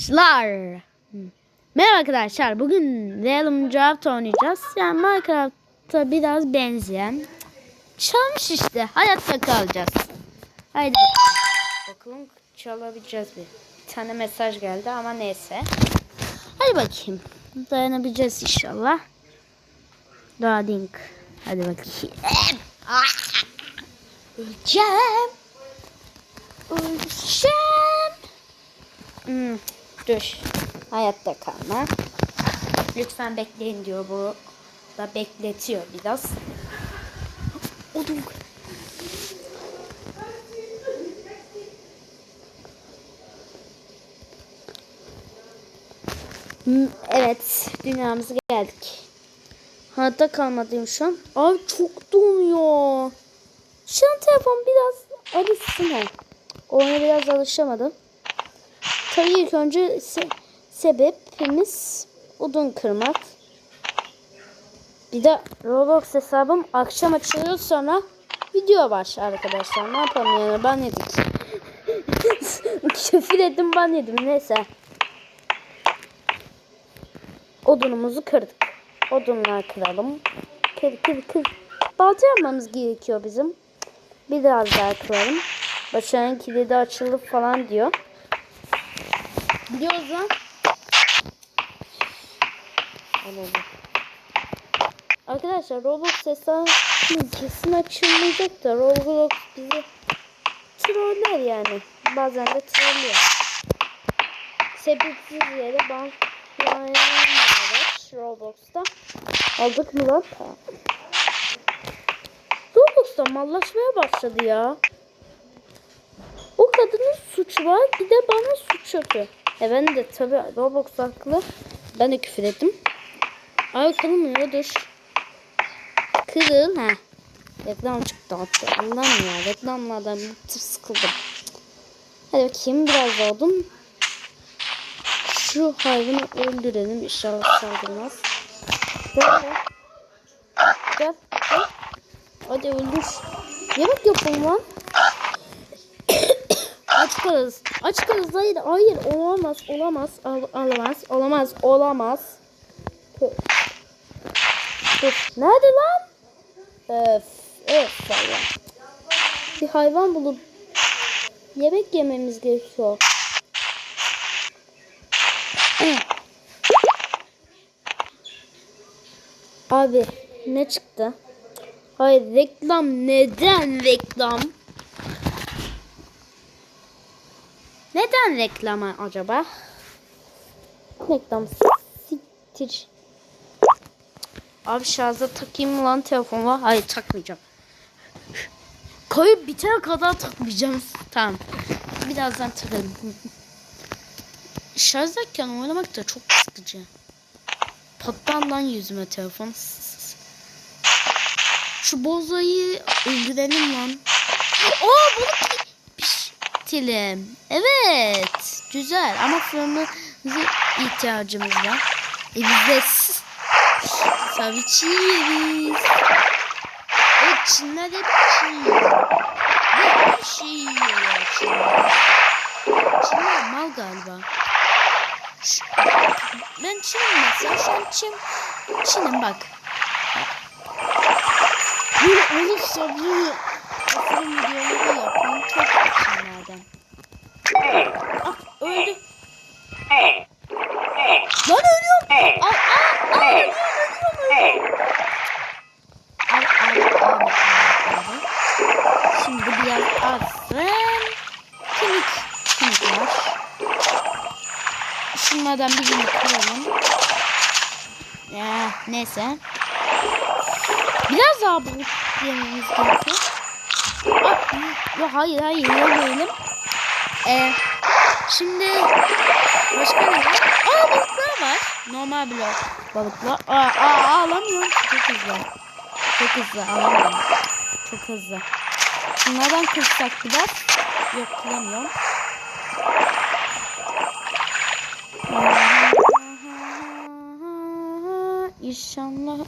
Arkadaşlar. Merhaba arkadaşlar. Bugün Realm Draft oynayacağız. Yani Minecraft'a biraz benzeyen. Çalmış işte. Hayatta kalacağız. Haydi bakalım. Çalabileceğiz bir. Bir tane mesaj geldi ama neyse. Hadi bakayım. Dayanabileceğiz inşallah. Rading. Hadi bakayım. Öleceğim. Öleceğim. Hmm, dur. Hayatta kalma. Lütfen bekleyin diyor bu. Da bekletiyor biraz. Odun. Hmm, Evet, dünyamıza geldik. Hayatta kalmadıyım şu an. Ay çok donuyor. Şu an telefon biraz alışsın. Ona biraz alışamadım. Tabii ilk önce se- sebebimiz odun kırmak. Bir de Roblox hesabım akşam açılıyor sonra video başlar arkadaşlar. Ne yapalım yani ban yedik. Küfür ettim ban yedim neyse. Odunumuzu kırdık. Odunlar kıralım. Kır kır kır. Balta yapmamız gerekiyor bizim. Biraz daha kıralım. Başarının kilidi açıldı falan diyor. Biliyoruz lan. Arkadaşlar Roblox hesabı kesin açılmayacak da Roblox bizi troller yani. Bazen de trollüyor. Sebepsiz yere ban var Roblox'ta. Aldık mı lan? Roblox'ta mallaşmaya başladı ya. O kadının suçu var bir de bana suç atıyor. E ben de tabi Roblox haklı. Ben de küfür ettim. Ay kırılmıyor dur. Kırıl ha. Reklam çıktı hatta. Allah'ım ya reklamlardan bir tır sıkıldım. Hadi bakayım biraz da odun. Şu hayvanı öldürelim inşallah saldırmaz. Gel. Gel. gel. Hadi öldür. Yemek yapalım lan. Aç kalırız. Hayır, hayır. Olamaz, olamaz, Al- olamaz, olamaz, olamaz. Nerede lan? Öf, öf valla. Bir hayvan bulup yemek yememiz gerekiyor. Abi ne çıktı? Hayır reklam neden reklam? Neden reklama acaba? Reklam siktir. Abi şarja takayım lan telefonla? Hayır takmayacağım. Koyup bitene kadar takmayacağım. Tamam. Birazdan takarım. Şarjdayken oynamak da çok sıkıcı. Patlar lan yüzüme telefon. Şu bozayı öldürelim lan. Oo balık piştilim. Evet. Güzel ama fırınımıza ihtiyacımız var. E biz de s- tabii çiğ yeriz. Evet Çinler hep çiğ. Hep çiğ yiyorlar Çinler. Çinler mal galiba. Şu- ben Çin'im mesela. Şu an Çin, Çin'im bak. Böyle olursa bunu Aferin videoları yapayım. Çok Çinlerden. Ah öldü. Lan ölüyorum. Al al al ölüyorum ölüyorum ölüyorum. Al al al al. al. Şimdi biraz alsın. Kemik. Kemik var. Şunlardan birini kıralım. Ya neyse. Biraz daha balık yememiz gerekiyor. Ah, yok hayır hayır yemeyelim. Ee, şimdi başka ne var? Aa balıklar var. Normal blok balıklar. Aa, aa alamıyorum. Çok hızlı. Çok hızlı alamıyorum. Çok hızlı. Bunlardan kırsak biraz. Yok kıramıyorum. İnşallah.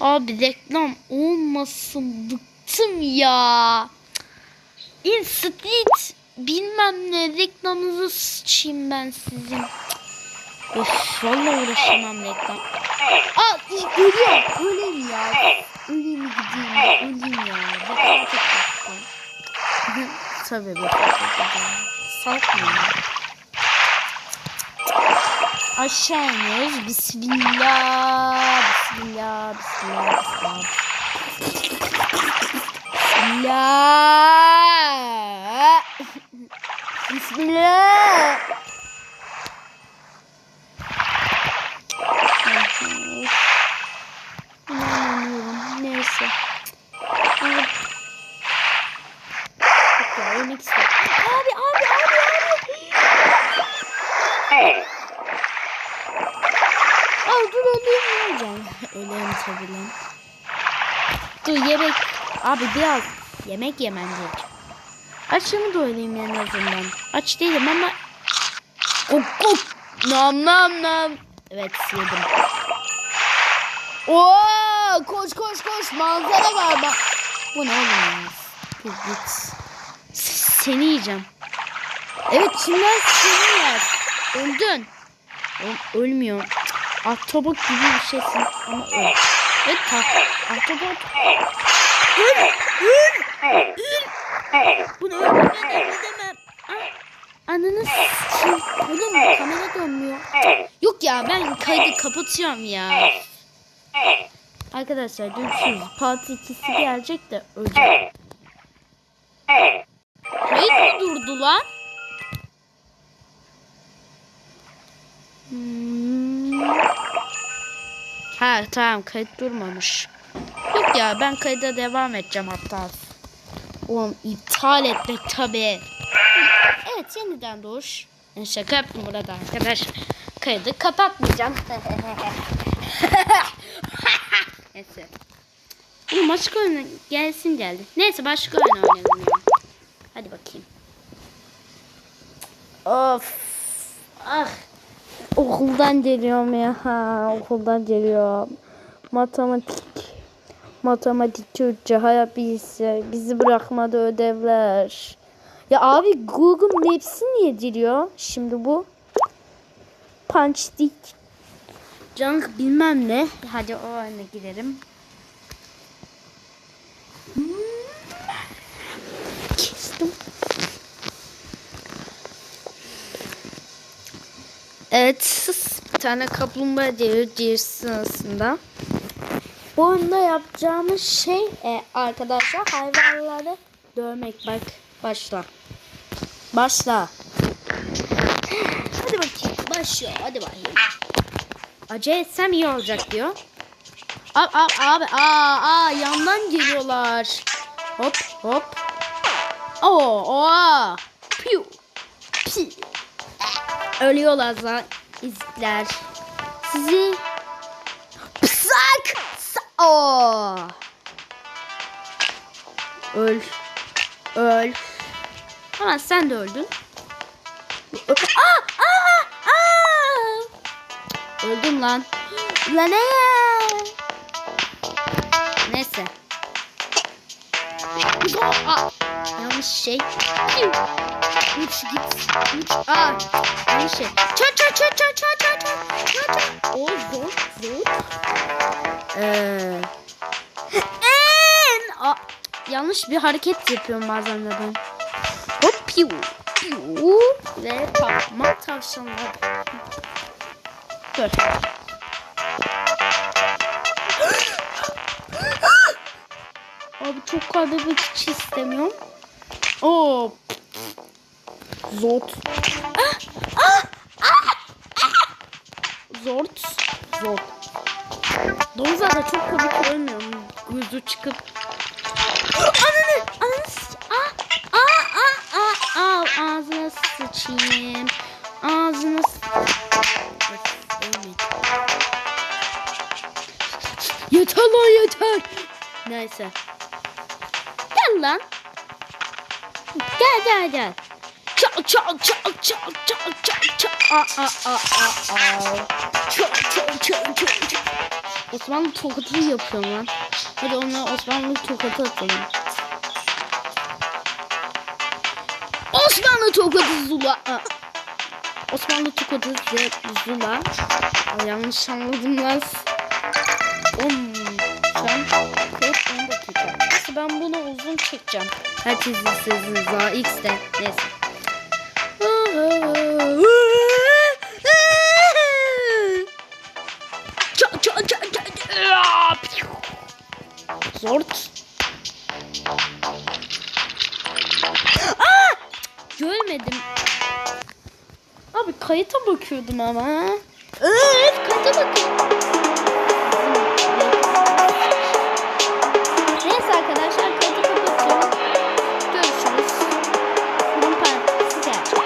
Abi reklam olmasın bıktım ya. In street bilmem ne reklamınızı sıçayım ben sizin. Öf vallahi uğraşamam reklam. Aa ölüyorum. Öleyim ya. Öleyim gideyim ya. Vefat ettim. Tabii vefat edeceğim. Salkmayın ya. Aşağı iniyoruz. Bismillah. Bismillah. Bismillah. Bismillah. Bismillah. Bismillah. İnanamıyorum. Neyse. Yok ya ölmek istedim. Abi abi abi abi. Al dur öleyim ne olacağım? Öleyim tabii lan. Dur yemek. Abi biraz yemek yemem gerek. Açımı öleyim en azından. Aç değilim ama. Kok kok. Nam nam nam. Evet yedim. Oo, koş koş koş manzara var bak. Bu ne oğlum ya? Git git. Seni yiyeceğim. Evet şimdiden seni yer. Öldün. Oğlum, ölmüyor. Ahtapot gibi bir şeysin ama öl. Evet tak. Ahtapot. Öl. Öl. Öl. Bunu öldürmeden edemem. Ah. Ananı s**eyim. Oğlum kamera dönmüyor. Yok ya ben kaydı kapatıyorum ya. Arkadaşlar görüşürüz. Part 2'si gelecek de öleceğim. Kayıt mı durdu lan? Hmm. Ha tamam kayıt durmamış. Yok ya ben kayda devam edeceğim hatta. Oğlum iptal etmek tabi. Evet yeniden doğuş. Yani şaka yaptım burada arkadaş. Kaydı kapatmayacağım. Neyse. Bu başka oyun gelsin geldi. Neyse başka oyun oynayalım ya. Hadi bakayım. Of. Ah. Okuldan geliyorum ya. Ha, okuldan geliyorum. Matematik. Matematik Türkçe, hayat bilgisi. Bizi bırakmadı ödevler. Ya abi Google Maps'i niye giriyor? Şimdi bu. Punch stick. Junk bilmem ne. Hadi o oyuna girelim. Kestim. Evet. Bir tane kaplumbağa geliyor diğer sırasında. Bu oyunda yapacağımız şey e, arkadaşlar hayvanları dövmek. Bak başla. Başla. Hadi bakayım. Başlıyor. Hadi bakayım. Acele etsem iyi olacak diyor. Abi abi abi aa aa yandan geliyorlar. Hop hop. Oo oo. Piu. Pi. Ölüyorlar zaten izler. Sizi Oo. Öl. Öl. Ama sen de öldün. Aa, aa, aa. Öldüm lan. Lan ne? Neyse. Aa, yanlış şey. Uç git. Uç. Aa, yanlış şey. Çat çat çat çat çat çat. O zor zor. Ee, en Aa, yanlış bir hareket yapıyorum bazen de ben. Hop piu piu ve patma tavşanlar. Dur. Abi çok kaybetmek hiç istemiyorum. Oo. Ah, ah. Zort. Zort. Domuzlar da çok komik ölmüyor mu? Gözü çıkıp. Ananı! Ananı sıç... Aa! Aa! Aa! Aa! Aa! Ağzına sıçayım. Ağzına. Yeter lan yeter. Neyse. Gel lan. Gel gel gel. Çak çak çak çak çak çak çak. Aa aa aa aa. Çak çak çak çak çak. Osmanlı tokatı yapıyorum lan. Hadi ona Osmanlı tokatı atalım. Osmanlı tokatı zula. Osmanlı tokatı zula. Aa, yanlış anladım lan. Oğlum ben dakika. Nasıl ben bunu uzun çekeceğim. Herkes izlesin daha X'de. Neyse. Sword. Aa! Görmedim. Abi kayıta bakıyordum ama. Ee, evet kayıta bakıyordum.